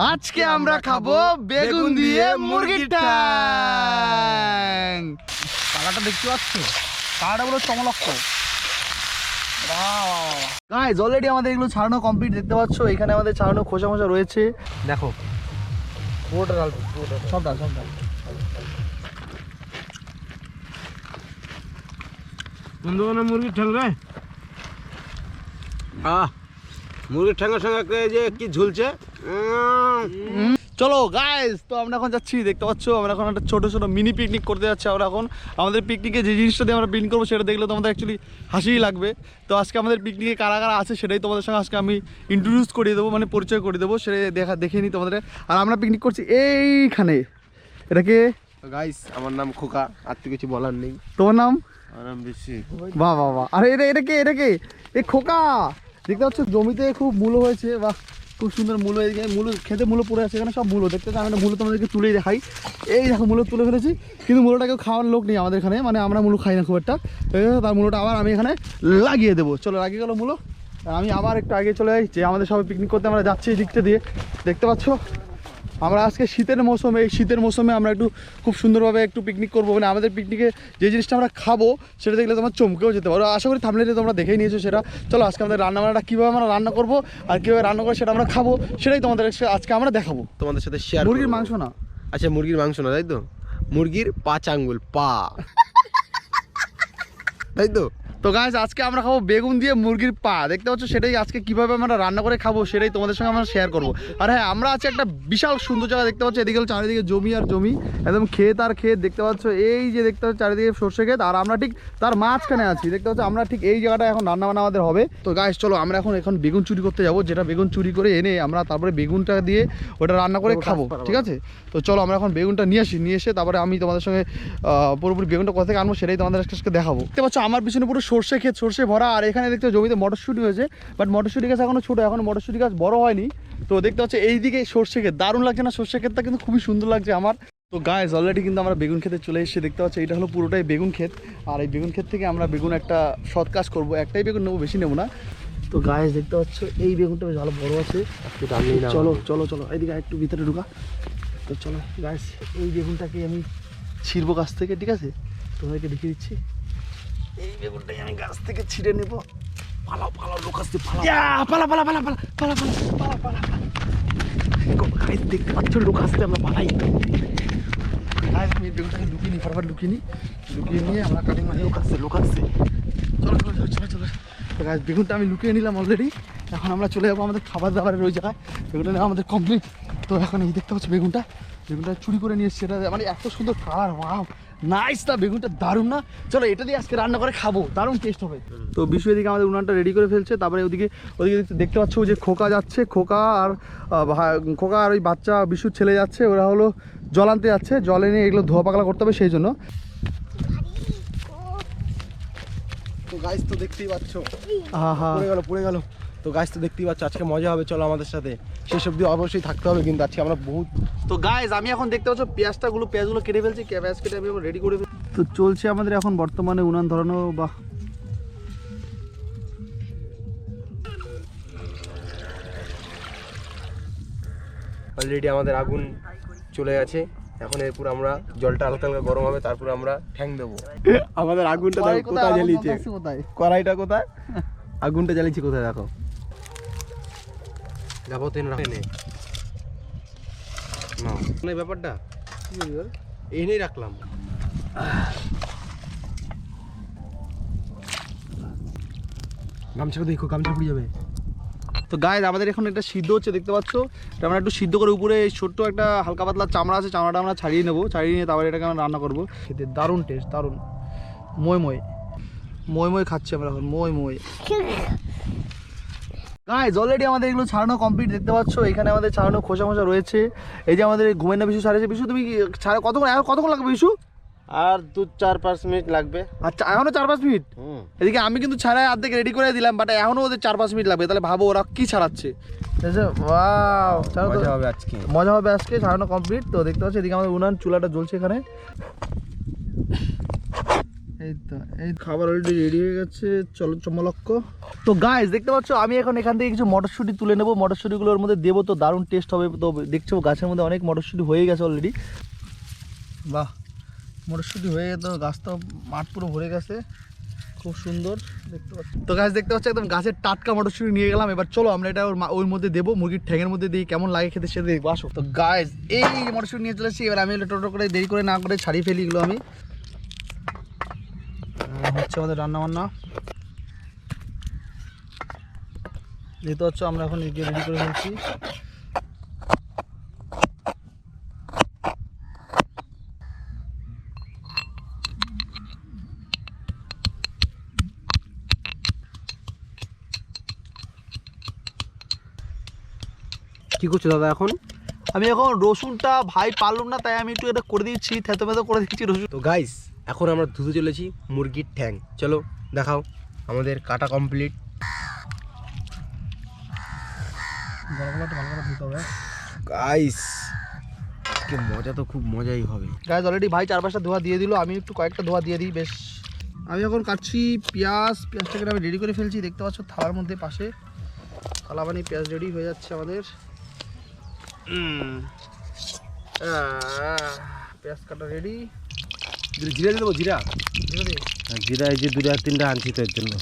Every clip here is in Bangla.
আজকে আমরা খাব বেগুন দিয়ে মুরগির ট্যাং। কালাটা দেখতে পাচ্ছ? কালাটা বলো চমলক্ষ গাইজ অলরেডি আমাদের এগুলো ছাড়ানো কমপ্লিট দেখতে পাচ্ছ? এখানে আমাদের ছাড়ানো খোসা মোসা রয়েছে। দেখো। পুরোটা ডাল সব ডাল সব ডাল। বন্ধুগণ মুরগির ঠ্যাং রে। আহ মুরগির ঠ্যাঙ্গের সঙ্গে যে কি ঝুলছে? চলো গাইজ তো আমরা এখন যাচ্ছি দেখতে পাচ্ছ? আমরা এখন একটা ছোটো ছোটো মিনি পিকনিক করতে যাচ্ছি আমরা এখন। আমাদের পিকনিকে যে জিনিসটা দিয়ে আমরা পিকনিক করব সেটা দেখলে তোমাদের অ্যাকচুয়ালি হাসিই লাগবে। তো আজকে আমাদের পিকনিকে কারা কারা আছে সেটাই তোমাদের সঙ্গে আজকে আমি ইন্ট্রোডিউস করিয়ে দেবো মানে পরিচয় করে দেবো। সেটা দেখা দেখে নিই তোমাদের। আর আমরা পিকনিক করছি এইখানে। এটাকে গাইস আমার নাম খোকা আর তো কিছু বলার নেই। তোমার নাম? আমার নাম বাহ বাহ বাহ। আরে এটা এটা কে এটা কে? এ খোকা! দেখতে পাচ্ছ, জমিতে খুব মূলো হয়েছে বা খুব সুন্দর মূলো এদিকে, মূল খেতে মূল পড়ে আছে এখানে, সব মূল। দেখতে পাচ্ছ আমি একটা মূলো তোমাদেরকে তুলেই দেখাই। এই দেখো, মূলো তুলে ফেলেছি, কিন্তু মূলোটাকে খাওয়ার লোক নেই আমাদের এখানে মানে আমরা মূলো খাই না খুব একটা। তার মূলটা আবার আমি এখানে লাগিয়ে দেবো। চলো, লাগিয়ে গেলো মূলো। আমি আবার একটু আগে চলে যাই যে আমাদের সবাই পিকনিক করতে, আমরা যাচ্ছি এই দিকটা দিয়ে। দেখতে পাচ্ছ আমরা আজকে শীতের মৌসুমে এই শীতের মৌসুমে আমরা একটু খুব সুন্দরভাবে একটু পিকনিক করব। মানে আমাদের পিকনিকে যে জিনিসটা আমরা খাব সেটা দেখলে তোমার চমকেও যেতে পারো। আশা করি থামলে তোমরা দেখেই নিয়েছো সেটা। চলো আজকে আমাদের রান্না বান্নাটা কীভাবে আমরা রান্না করব আর কীভাবে রান্না করে সেটা আমরা খাব সেটাই তোমাদের আজকে- আজকে আমরা দেখাবো। তোমাদের সাথে শেয়ার মুরগির মাংস না। আচ্ছা মুরগির মাংস না তাই তো? মুরগির পাঁচ আঙ্গুল পা। তাই তো? তো গাছ আজকে আমরা খাব বেগুন দিয়ে মুরগির পা। দেখতে পাচ্ছ সেটাই আজকে কীভাবে আমরা রান্না করে খাব সেটাই তোমাদের সঙ্গে আমরা শেয়ার করব। আর হ্যাঁ আমরা আছি একটা বিশাল সুন্দর জায়গা দেখতে পাচ্ছ এদিকে চারিদিকে জমি আর জমি একদম ক্ষেত আর ক্ষেত দেখতে পাচ্ছ এই যে দেখতে পাচ্ছ চারিদিকে সর্ষে ক্ষেত আর আমরা ঠিক তার মাঝখানে আছি দেখতে পাচ্ছ আমরা ঠিক এই জায়গাটা এখন রান্না বান্না আমাদের হবে। তো গাছ চলো আমরা এখন এখন বেগুন চুরি করতে যাব যেটা বেগুন চুরি করে এনে আমরা তারপরে বেগুনটা দিয়ে ওটা রান্না করে খাব ঠিক আছে? তো চলো আমরা এখন বেগুনটা নিয়ে আসি নিয়ে এসে তারপরে আমি তোমাদের সঙ্গে পুরোপুরি বেগুনটা কোথা থেকে আনব সেটাই তোমাদের আজকে দেখাবো। দেখতে পাচ্ছ আমার পিছনে পুরো সর্ষে ক্ষেত সর্ষে ভরা আর এখানে দেখতে জমিতে মটরশুঁটি হয়েছে বাট মটরশুঁটি গাছ এখনও ছোটো এখন মটরশুঁটি গাছ বড় হয়নি। তো দেখতে পাচ্ছ এইদিকে সর্ষে ক্ষেত দারুণ লাগছে না? সর্ষে ক্ষেতটা কিন্তু খুবই সুন্দর লাগছে আমার। তো গাছ অলরেডি কিন্তু আমরা বেগুন খেতে চলে এসেছি দেখতে পাচ্ছি এটা হলো পুরোটাই বেগুন ক্ষেত। আর এই বেগুন ক্ষেত থেকে আমরা বেগুন একটা সৎ কাজ করব একটাই বেগুন নেব বেশি নেব না। তো গাছ দেখতে পাচ্ছ এই বেগুনটা বেশ ভালো বড় আছে। চলো চলো চলো এইদিকে একটু ভিতরে ঢুকা। তো চলো গাছ এই বেগুনটাকে আমি ছিঁড়বো গাছ থেকে ঠিক আছে? তোমাদেরকে দেখিয়ে দিচ্ছি। এই বেগুনটাই আমি গাছ থেকে ছিঁড়ে নেব। পালাও পালাও লোক আসছে পালা পালা পালা পালা পালা পালা পালা পালা দেখতে পাচ্ছ লোক আসছে আমরা পালাই। আমি বেগুনটাকে লুকিয়ে নিই ফটাফট লুকিয়ে নিই লুকিয়ে নিয়ে আমরা কাটিং মারি লোক আসছে লোক আসছে। চলো চলো চলো চলো চলো। তো গাছ বেগুনটা আমি লুকিয়ে নিলাম অলরেডি এখন আমরা চলে যাব আমাদের খাবার দাবারের ওই জায়গায়। বেগুনটা নেওয়া আমাদের কমপ্লিট তো এখন এই দেখতে পাচ্ছ বেগুনটা। বেগুনটা চুরি করে নিয়ে এসছে। এটা মানে এত সুন্দর কালার ওয়াও নাইস না বেগুনটা দারুণ না। চলো এটা দিয়ে আজকে রান্না করে খাব। দারুণ টেস্ট হবে। তো বিশু এদিকে আমাদের উনানটা রেডি করে ফেলছে তারপরে ওদিকে ওদিকে দেখতে- পাচ্ছ ওই যে খোকা যাচ্ছে। খোকা আর খোকা আর ওই বাচ্চা বিশুর ছেলে যাচ্ছে। ওরা হলো জল আনতে যাচ্ছে। জল এনে এগুলো ধোয়া পাকলা করতে হবে সেই জন্য। তো গাইস তো দেখতেই পাচ্ছ। হ্যাঁ হ্যাঁ পড়ে গেল পড়ে গেল। তো গাইস তো দেখতেই পাচ্ছ আজকে মজা হবে চলো আমাদের সাথে। সেসব অবধি অবশ্যই থাকতে হবে কিন্তু আজকে আমরা বহুত তো গাইজ আমি এখন দেখতে পাচ্ছ পেঁয়াজটাগুলো পেঁয়াজগুলো কেটে ফেলছি কে- পেঁয়াজ কেটে আমি রেডি করে ফেলছি। তো চলছে আমাদের এখন বর্তমানে উনান ধরানো বা অলরেডি আমাদের আগুন চলে গেছে। এখন এরপর আমরা জলটা হালকা হালকা গরম হবে তারপর আমরা ঠ্যাং দেবো। আমাদের আগুনটা কোথায় জ্বালিয়েছে? কোথায়? কড়াইটা কোথায়? আগুনটা জ্বালিয়েছি কোথায় দেখো। যাব তেন রাখে নে। এই ব্যাপারটা এই নিয়েই রাখলাম। গামছা দেখো, গামছা পুড়ে যাবে। তো গাইজ আমাদের এখন একটা সিদ্ধ হচ্ছে, দেখতে পাচ্ছ? এটা আমরা একটু সিদ্ধ করে উপরে এই ছোট্ট একটা হালকা পাতলা চামড়া আছে, চামড়াটা আমরা ছাড়িয়ে নেব। ছাড়িয়ে নিয়ে তারপরে এটাকে আমরা রান্না করব। খেতে দারুণ টেস্ট দারুণ। মই মই মই মই খাচ্ছি আমরা এখন মই মই গাইজ অলরেডি আমাদের এগুলো ছাড়ানো কমপ্লিট দেখতে পাচ্ছ। এখানে আমাদের ছাড়ানো খোসা মোসা রয়েছে। এই যে আমাদের ঘুমের না বিশু ছাড়িয়েছে বিশু তুমি ছাড়া কতক্ষণ এখন কতক্ষণ লাগবে বিশু? আর দু চার পাঁচ মিনিট লাগবে। আচ্ছা এখনও চার পাঁচ মিনিট? হুম। এদিকে আমি কিন্তু ছাড়াই অর্ধেক রেডি করে দিলাম বাট এখনও ওদের চার পাঁচ মিনিট লাগবে। তাহলে ভাবো ওরা কি ছাড়াচ্ছে। মজা হবে আজকে। মজা হবে আজকে ছাড়ানো কমপ্লিট তো দেখতে পাচ্ছি এদিকে আমাদের উনান চুলাটা জ্বলছে এখানে। এই তো এই গেছে, চলো তো দেখতে পাচ্ছ, আমি এখন এখান থেকে কিছু মটরশুঁটি তুলে মটরশুঁটিগুলোর মধ্যে দেবো তো, দারুণ টেস্ট হবে। তো দেখছ গাছের মধ্যে অনেক মটরশুঁটি হয়ে গেছে অলরেডি মটরশুঁটি হয়ে তো গাছ তো মাঠ পুরো ভরে গেছে। খুব সুন্দর, দেখতে পাচ্ছি। তো দেখতে পাচ্ছি, একদম গাছের টাটকা মটরশুঁটি নিয়ে গেলাম। এবার চলো, আমরা এটা ওর মধ্যে দেবো, মুরগির ঠ্যাঙের মধ্যে দিই, কেমন লাগে খেতে সেটা দেখব। আসো। তো গাছ এই মটরশুঁটি নিয়ে চলেছি এবার আমি টোটো করে দেরি করে না করে ছাড়িয়ে ফেলি এগুলো আমি। হচ্ছে আমাদের রান্না বান্না দেখতে পাচ্ছ আমরা এখন এগিয়ে রেডি করে ফেলছি। কি করছ দাদা এখন? আমি এখন রসুনটা ভাই পারলাম না তাই আমি একটু এটা করে দিচ্ছি থেতো মেতো করে দিচ্ছি রসুন। তো গাইস এখন আমরা ধুতে চলেছি মুরগির ঠ্যাং। চলো, দেখাও, আমাদের কাটা কমপ্লিট গাইস মজা তো, খুব মজাই হবে। গাছ অলরেডি ভাই চার পাঁচটা ধোয়া দিয়ে দিল, আমি একটু কয়েকটা ধোয়া দিয়ে দিই, বেশ। আমি এখন কাটছি পেঁয়াজ, পেঁয়াজটাকে আমি রেডি করে ফেলছি, দেখতে পাচ্ছ থালার মধ্যে পাশে। থালা পেঁয়াজ রেডি হয়ে যাচ্ছে আমাদের। পেঁয়াজ কাটা রেডি জিরা দিয়ে দেবো জিরা? জিরা এই যে দুটা তিনটা আনছি তো এর জন্য।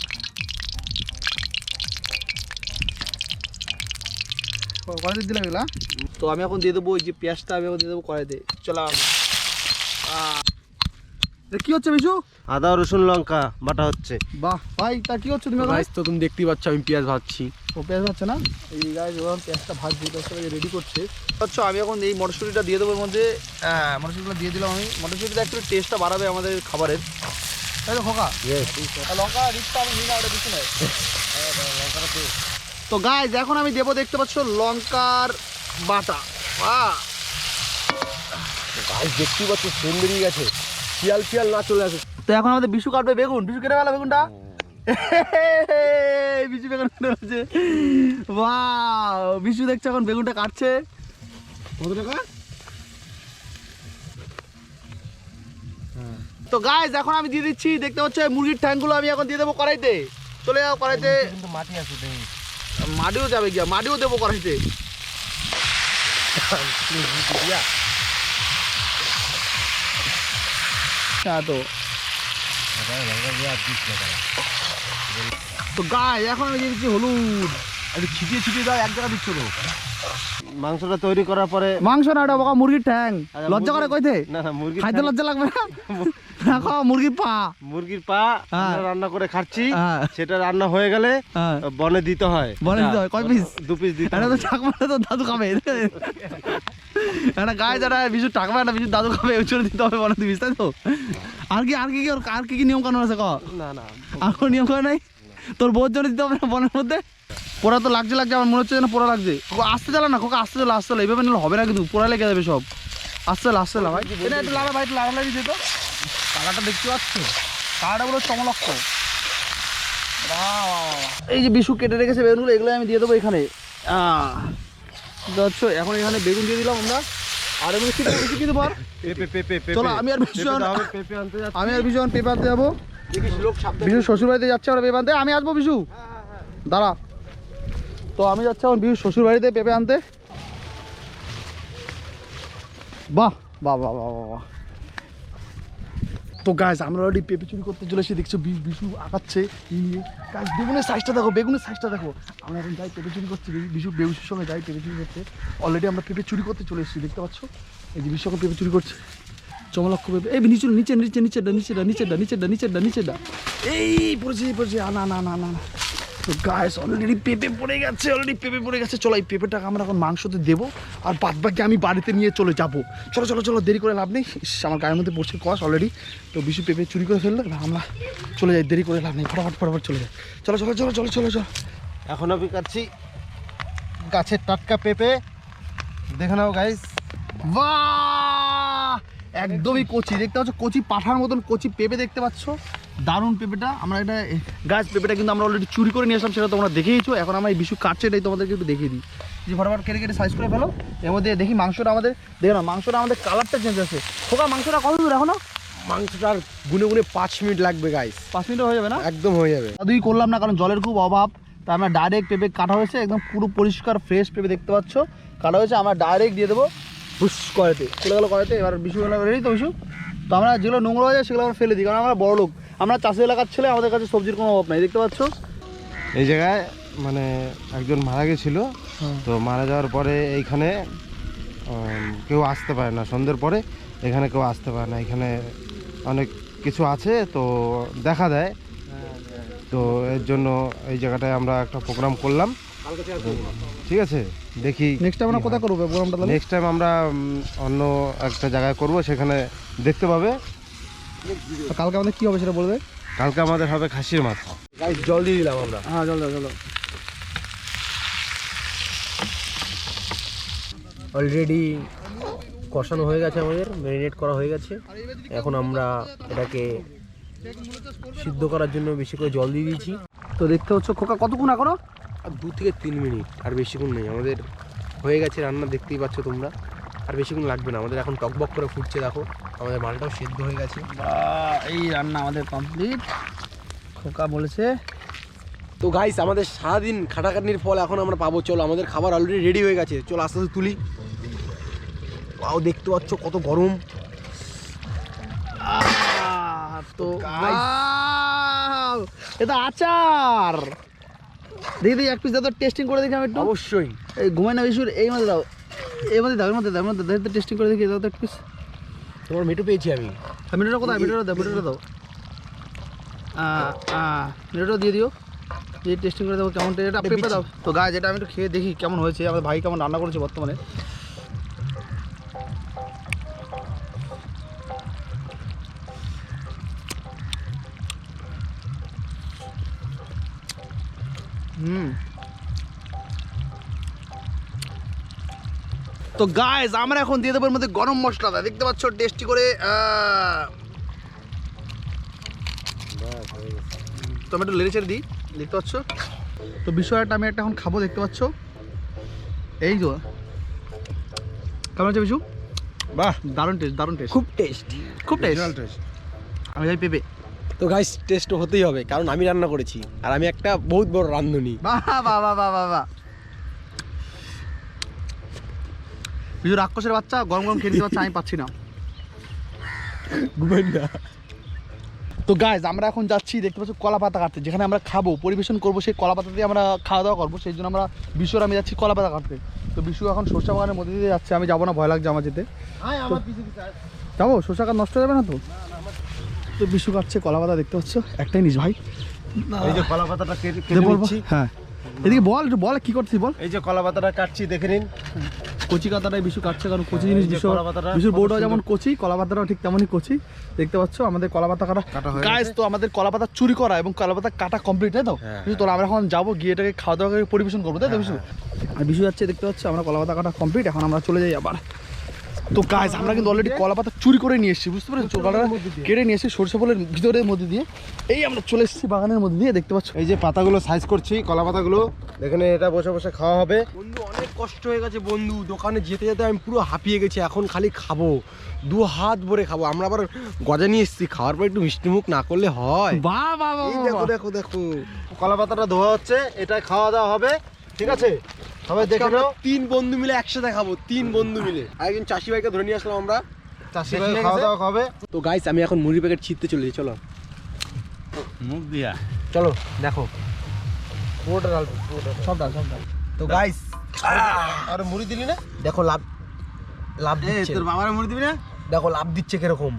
কড়াইতে দিলাম এগুলা তো আমি এখন দিয়ে দেবো ওই যে পেঁয়াজটা আমি এখন দিয়ে দেবো কড়াইতে। চলাম কি হচ্ছে বিশু আদা রসুন লঙ্কা বাটা হচ্ছে। বাহ ভাই তা কি হচ্ছে তুমি গাইস তো তুমি দেখতেই পাচ্ছ আমি পেঁয়াজ ভাজছি। ও পেঁয়াজ হচ্ছে না? এই গাছ এবার পেঁয়াজটা ভাজছি পেঁয়াজটা রেডি করছে। আচ্ছা আমি এখন এই মটরশুঁটিটা দিয়ে দেবো মধ্যে হ্যাঁ মটরশুঁটিটা দিয়ে দিলাম আমি। মটরশুঁটিটা একটু টেস্টটা বাড়াবে আমাদের খাবারের। তাই তো খোকা। লঙ্কা রিক্সটা আমি নিই না ওটা কিছু নয়। তো গাইজ এখন আমি দেবো দেখতে পাচ্ছ লঙ্কার বাটা। বাহ। গাইস দেখতেই পাচ্ছ বেরিয়ে গেছে। শিয়াল শিয়াল না চলে আসে। তো এখন আমাদের বিশু কাটবে বেগুন। বিশু কেটে গেল বেগুনটা। বিশু বেগুন কেটে ফেলছে। বাহ বিশু দেখছে এখন বেগুনটা কাটছে। কত টাকা? তো গাইজ এখন আমি দিয়ে দিচ্ছি। দেখতে পাচ্ছ মুরগির ঠ্যাংগুলো আমি এখন দিয়ে দেবো কড়াইতে। চলে যাও কড়াইতে। মাটি আছে মাটিও যাবে গিয়া মাটিও দেবো কড়াইতে। হ্যাঁ তো তো গায়ে এখন আমি দিচ্ছি হলুদ। একটু ছিটিয়ে ছিটিয়ে দাও এক জায়গা দিচ্ছ তো। মাংসটা তৈরি করার পরে মাংস না ওটা বাবা মুরগির ঠ্যাং। আচ্ছা, লজ্জা করে মুরগি- কইতে? না না মুরগির খাইতে লজ্জা লাগবে না? রাখো মুরগির পা। মুরগির পা হ্যাঁ। রান্না করে খাচ্ছি। হ্যাঁ। সেটা রান্না হয়ে গেলে হ্যাঁ। বনে দিতে হয়। বনে দিতে হয়, কয় piece? দু পিস দিতে এটা তো। চাকমা তো দাদু খাবে। একটা গায়ে যারা বিজু টাকবে একটা বিজু দাদু খাবে উচড়ে দিতে হবে বলে দিবিস তাই তো? আর কি আর কি কি আর কি কি নিয়ম কানুন আছে ক? না না। আর কোনো নিয়ম কানুন নাই? তোর বোধ জন্য দিতে হবে না বনের মধ্যে? পোড়া তো লাগছে লাগছে আমার মনে হচ্ছে যেন পোড়া লাগছে। আসতে চালা না খোকা আসতে চলো আসতে চলো এইভাবে নিলে হবে না কিন্তু পোড়া লেগে যাবে সব। আসতে চলো আসতে চলো ভাই। এটা একটু লাগা ভাই একটু লাগা লাগি দিত কালারটা দেখতে পাচ্ছ? কালারটা পুরো চমলক্ষ। এই যে বিশু কেটে রেখেছে বেগুনগুলো এগুলো আমি দিয়ে দেবো এখানে। আহ, পারছ এখন এখানে বেগুন দিয়ে দিলাম আমরা। আর এমনি কি কিছু কি দেবো আর? পেঁপে পেঁপে পেঁপে। চলো আমি আর ভীষণ আমি পেঁপে আনতে যাচ্ছি। আমি আর ভীষণ পেপার আনতে যাব। বিশু শ্বশুর বাড়িতে যাচ্ছে আমরা পেঁপে আনতে। আমি আসব বিশু। দাঁড়া। তো আমি যাচ্ছি আমার বিশু শ্বশুর বাড়িতে পেঁপে আনতে। বাহ বাহ বাহ বাহ বাহ। তো গাছ আমরা অলরেডি পেঁপে চুরি করতে চলে চলেছি দেখছ বিষ আঁকাচ্ছে নিয়ে গাছ বেগুনের সাইজটা দেখো বেগুনের সাইজটা দেখো আমরা এখন যাই পেঁপে চুরি করছি বিষু বিশু বেগুসের সঙ্গে যাই পেঁপে চুরি করতে অলরেডি আমরা পেঁপে চুরি করতে চলে এসেছি দেখতে পাচ্ছ এই যে বিশু পেঁপে চুরি করছে চমলক্ষ পেঁপে এই নিচু নিচে নিচে নিচে ডা নিচে ডা নিচে ডা নিচে ডা নিচে ডা এই পড়েছে এই পড়েছে আ, না না না না না তো অলরেডি পেঁপে পড়ে গেছে অলরেডি পেঁপে পড়ে গেছে। চলো এই পেঁপেটাকে আমরা এখন মাংসতে দেবো, আর বাদ বাকি আমি বাড়িতে নিয়ে চলে যাব। চলো চলো চলো, দেরি করে লাভ নেই। আমার গায়ের মধ্যে পড়ছে কস অলরেডি তো বিশু পেঁপে চুরি করে ফেলল আমরা চলে যাই, দেরি করে লাভ নেই। ফটাফট ফটাফট চলে যাই। চলো চলো চলো চলো চলো চলো। এখন আমি কাটছি গাছের টাটকা পেঁপে। দেখে নাও গাইস বাহ! একদমই কচি। দেখতে পাচ্ছ, কচি পাঠার মতন কচি পেঁপে দেখতে পাচ্ছ। দারুণ পেঁপেটা। আমরা এটা গাছ পেঁপেটা কিন্তু আমরা অলরেডি চুরি করে নিয়ে আসলাম সেটা তোমরা দেখেইছো। এখন আমরা এই বিশু কাটছে এটাই তোমাদেরকে একটু দেখিয়ে দিই। যে ফটাফট কেটে কেটে সাইজ করে ফেলো। এর মধ্যে দেখি মাংসটা আমাদের দেখো না মাংসটা আমাদের কালারটা চেঞ্জ আছে খোকা মাংসটা কত দূর এখনও? মাংসটার গুনে গুনে পাঁচ মিনিট লাগবে গাইস পাঁচ মিনিট হয়ে যাবে না? একদম হয়ে যাবে। দুই করলাম না কারণ জলের খুব অভাব। তাই আমরা ডাইরেক্ট পেঁপে কাটা হয়েছে একদম পুরো পরিষ্কার ফ্রেশ পেঁপে দেখতে পাচ্ছ। কাটা হয়েছে আমরা ডাইরেক্ট দিয়ে দেবো বুস করাতে চলে গেলো করাতে এবার বিশু রেডি তো বিশু? তো আমরা যেগুলো নোংরা হয়ে যায় সেগুলো আমরা ফেলে দিই কারণ আমরা বড় লোক। আমরা চাষি এলাকার ছেলে আমাদের কাছে সবজির কোনো অভাব নাই দেখতে পাচ্ছ? এই জায়গায় মানে একজন মারা গেছিল তো মারা যাওয়ার পরে এইখানে কেউ আসতে পারে না সন্ধ্যের পরে এখানে কেউ আসতে পারে না এখানে অনেক কিছু আছে তো দেখা দেয়। তো এর জন্য এই জায়গাটায় আমরা একটা প্রোগ্রাম করলাম। ঠিক আছে? দেখি নেক্সট টাইম আমরা কোথায় করব প্রোগ্রামটা নেক্সট টাইম আমরা অন্য একটা জায়গায় করব সেখানে দেখতে পাবে। তো কালকে আমাদের কী হবে সেটা বলবে? কালকে আমাদের হবে খাসির মাথা। গাইস জল দিয়ে দিলাম আমরা। হ্যাঁ চলো চলো অলরেডি কষানো হয়ে গেছে আমাদের ম্যারিনেট করা হয়ে গেছে। এখন আমরা এটাকে সিদ্ধ করার জন্য বেশি করে জল দিয়ে দিয়েছি। তো দেখতে হচ্ছে খোকা কতক্ষণ এখনও? আর দু থেকে তিন মিনিট আর বেশিক্ষণ নেই। আমাদের হয়ে গেছে রান্না দেখতেই পাচ্ছ তোমরা। আর বেশিক্ষণ লাগবে না। আমাদের এখন টকবক করে ফুটছে দেখো। আমাদের মালটাও সেদ্ধ হয়ে গেছে। এই রান্না আমাদের কমপ্লিট খোকা বলেছে তো গাইস আমাদের সারাদিন খাটাখাটনির ফল এখন আমরা পাবো। চলো আমাদের খাবার অলরেডি রেডি হয়ে গেছে। চলো আস্তে আস্তে তুলি। পাও দেখতে পাচ্ছ কত গরম। তো এটা আচার। দেখি এক পিস দাও টেস্টিং করে দেখি আমি একটু। অবশ্যই। এই ঘুমাই না বিশুর এই মধ্যে দাও। এই মধ্যে দাও এর মধ্যে দাও এর মধ্যে দাও টেস্টিং করে দেখি দাও তো এক পিস তোমার মেটু পেয়েছি আমি। মিটারটা কোথায়? মিটারটা দাও মিটারটা দাও। মিটারটা দিয়ে দিও। দিয়ে টেস্টিং করে দেবো কেমন এটা পেঁপে দাও। তো গাছ এটা আমি একটু খেয়ে দেখি কেমন হয়েছে। আমাদের ভাই কেমন রান্না করেছে বর্তমানে। হুম। তো গাইজ আমরা এখন দিয়ে দেবো মধ্যে গরম মশলাটা দেখতে পাচ্ছ টেস্টি করে টমেটো লেড়ে ছেড়ে দিই দেখতে পাচ্ছ? তো বিষয়টা আমি একটা এখন খাব দেখতে পাচ্ছ? এই তো। কেমন আছে বিশু? বাহ। দারুণ টেস্ট দারুণ টেস্ট খুব টেস্ট খুব টেস্ট আমি যাই পেঁপে। তো গাইস টেস্ট হতেই হবে কারণ আমি রান্না করেছি। আর আমি একটা বহুত বড় রান্ধনী বাহ বাহ বাহ বাহ বাহ। বিশু রাক্ষসের বাচ্চা গরম গরম খেয়ে নিতে পারছে আমি পাচ্ছি না। ঘুমেন না। তো গাইজ আমরা এখন যাচ্ছি দেখতে পাচ্ছি কলা পাতা কাটতে। যেখানে আমরা খাব পরিবেশন করব সেই কলা পাতা দিয়ে আমরা খাওয়া দাওয়া করব সেই জন্য আমরা বিশুর আমি যাচ্ছি কলা পাতা কাটতে। তো বিশু এখন সরষা বাগানের মধ্যে দিয়ে যাচ্ছে আমি যাব না ভয় লাগছে আমার যেতে। যাব? সরষা গাছ নষ্ট হয়ে যাবে না তো? তো বিশু কাটছে কলা পাতা দেখতে পাচ্ছ? একটাই নিস ভাই। এই যে কলা পাতাটা হ্যাঁ। এদিকে বল বল কি করছিস বল? এই যে কলা পাতাটা কাটছি দেখে নিন। কচি কাতাটাই বিশু কাটছে কারণ কচি জিনিস বিশু কলা পাতাটা বিশুর বড়টা বউটাও যেমন কচি কলা পাতাটাও ঠিক তেমনই কচি। দেখতে পাচ্ছ আমাদের কলা পাতা কাটা হয়ে গেছে। তো আমাদের কলা পাতা চুরি করা এবং কলা পাতা কাটা কমপ্লিট তাই তো? হ্যাঁ, বিশু তোরা আমরা এখন যাব গিয়ে এটাকে খাওয়া দাওয়া করে পরিবেশন করব তাই তো বিশু? আর বিশু যাচ্ছে দেখতে পাচ্ছ আমরা কলা পাতা কাটা কমপ্লিট এখন আমরা চলে যাই আবার। তো গাইস আমরা কিন্তু অলরেডি কলা পাতা চুরি করে নিয়ে এসেছি বুঝতে পেরেছ? কলাটা কেটে নিয়ে এসে সরষে ফুলের ভিতরের মধ্যে দিয়ে। এই আমরা চলে এসেছি বাগানের মধ্যে দিয়ে দেখতে পাচ্ছ? এই যে পাতাগুলো সাইজ করছি কলা পাতাগুলো। এখানে এটা বসে বসে খাওয়া হবে। বন্ধু অনেক কষ্ট হয়ে গেছে বন্ধু। দোকানে যেতে যেতে আমি পুরো হাঁপিয়ে গেছি এখন খালি খাব। দু হাত ভরে খাব। আমরা আবার গজা নিয়ে এসেছি খাওয়ার পর একটু মিষ্টি মুখ না করলে হয়। বাহ বাহ বাহ এই বাহ, দেখো দেখো দেখো। কলা পাতাটা ধোয়া হচ্ছে এটা খাওয়া দাওয়া হবে। ঠিক আছে? সবাই দেখে নাও। তিন বন্ধু মিলে একসাথে খাব তিন বন্ধু মিলে। একজন চাষি ভাইকে ধরে নিয়ে আসলাম আমরা। চাষি ভাই খাওয়া? দাওয়া হবে তো গাইস আমি এখন মুড়ি প্যাকেট ছিটতে চলেছি চলো। মুখ দিয়া। চলো দেখো। পুরোটা ডাল পুরোটা সব ডাল সব ডাল। তো গাইস আর মুড়ি দিলি না? দেখো লাভ লাভ দিচ্ছে। তোর বাবার মুড়ি দিবি না? দেখো লাভ দিচ্ছে কীরকম।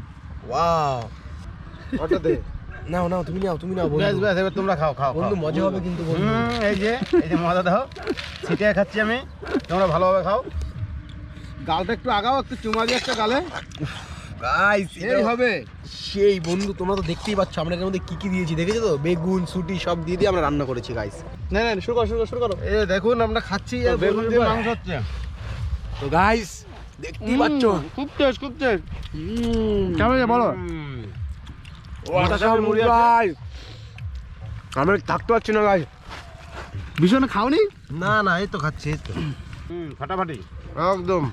ওয়াও ওটা দে। নাও নাও তুমি নাও তুমি নাও ব্যাস বন্ধু ব্যাস এবার তোমরা খাও খাও বন্ধু। মজা হবে কিন্তু এই যে এই যে মজা দাও। ছিটিয়ে খাচ্ছি আমি। তোমরা ভালোভাবে খাও। গালটা একটু আগাও একটু চুমা দিয়ে একটা গালে। গাইস এই হবে। সেই বন্ধু তোমরা তো দেখতেই পাচ্ছ আমরা এর মধ্যে কি কি দিয়েছি দেখেছ তো? বেগুন সুটি সব দিয়ে দিয়ে আমরা রান্না করেছি গাইস না না শুরু করো শুরু করো শুরু করো। এই দেখুন আমরা খাচ্ছি আর বেগুন দিয়ে মাংস হচ্ছে। তো গাইস দেখতেই পাচ্ছ। খুব টেস্ট খুব টেস্ট কেমন বলো? Guys। আমরা থাকতে পারছি না গাইস ভীষণ খাওনি? না না এই তো খাচ্ছি এই তো। ফাটাফাটি। একদম।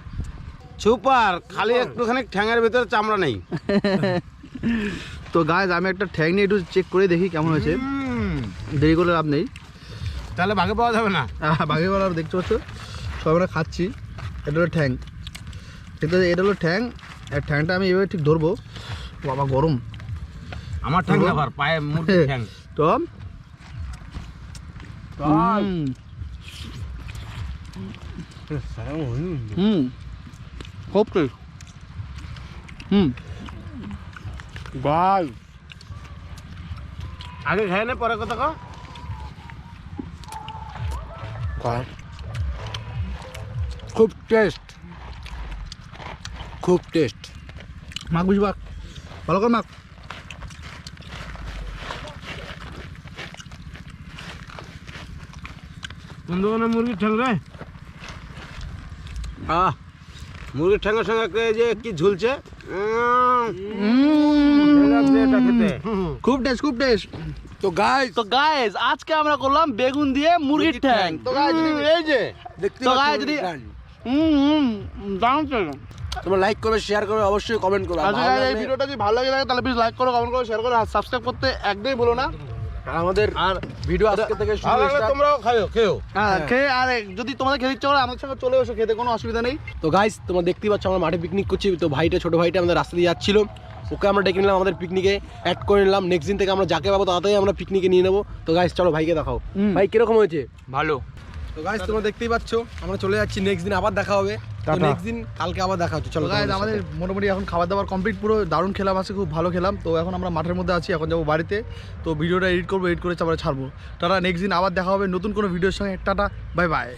সুপার খালি একটুখানি ঠ্যাঙের ভিতরে চামড়া নেই। তো গাছ আমি একটা ঠ্যাং নিয়ে একটু চেক করে দেখি কেমন হয়েছে। দেরি করে লাভ নেই। তাহলে বাঘে পাওয়া যাবে না? বাঘে বলার দেখতে পাচ্ছ? সব আমরা খাচ্ছি। এটা হলো ঠ্যাং। ঠিক আছে এটা হলো ঠ্যাং। আর ঠ্যাংটা আমি এভাবে ঠিক ধরবো। বাবা গরম। আমার ঠ্যাং না ভার পায়ে মুরগির ঠ্যাং। তো হুম। হুম। খুব টেস্ট। হুম। ভাই আগে খেয়ে নে পরে কথা কও খুব টেস্ট। খুব টেস্ট। মাখ বুঝি মাখ ভালো করে মাখ। কোন দোকানে মুরগির ঠ্যাং রে। আহ মুরগির ঠ্যাঙের সঙ্গে যে কি ঝুলছে? খুব টেস্ট খুব টেস্ট। তো গাই তো গাইস আজকে আমরা করলাম বেগুন দিয়ে মুরগির ঠ্যাং। তো গাইস যদি এই যে দেখতে তো গায়ে যদি- হুম হুম দাম তো তোমরা লাইক করবে শেয়ার করবে অবশ্যই কমেন্ট করবে। আর আচ্ছা এই ভিডিওটা যদি ভালো লাগে তাহলে প্লিজ লাইক করো কমেন্ট করো শেয়ার করো আর সাবস্ক্রাইব করতে একদমই ভুলো না। আমাদের আর ভিডিও আজকে থেকে শুরু তোমরাও খাও খেও হ্যাঁ খেয়ে আর যদি তোমাদের খেতে ইচ্ছা করে আমার সঙ্গে চলে এসো খেতে কোনো অসুবিধা নেই। তো গাইস তোমরা দেখতেই পাচ্ছ আমরা মাঠে পিকনিক করছি। তো ভাইটা ছোট ভাইটা আমাদের রাস্তা দিয়ে যাচ্ছিল। ওকে আমরা ডেকে নিলাম আমাদের পিকনিকে অ্যাড করে নিলাম। নেক্সট দিন থেকে আমরা যাকে পাবো তাড়াতাড়ি আমরা পিকনিকে নিয়ে নেব। তো গাইস চলো ভাইকে দেখাও। ভাই কীরকম হয়েছে? ভালো। তো গাইস তোমরা দেখতেই পাচ্ছ আমরা চলে যাচ্ছি। নেক্সট দিন আবার দেখা হবে। টাটা। নেক্সট দিন কালকে আবার দেখা হচ্ছে চলো গাইজ আমাদের মোটামুটি এখন খাবার দাবার কমপ্লিট পুরো দারুণ খেলাম আছে খুব ভালো খেলাম। তো এখন আমরা মাঠের মধ্যে আছি এখন যাব বাড়িতে। তো ভিডিওটা এডিট করব এডিট করে তারপরে ছাড়বো। টাটা নেক্সট দিন আবার দেখা হবে নতুন কোনো ভিডিওর সঙ্গে। Tata bye bye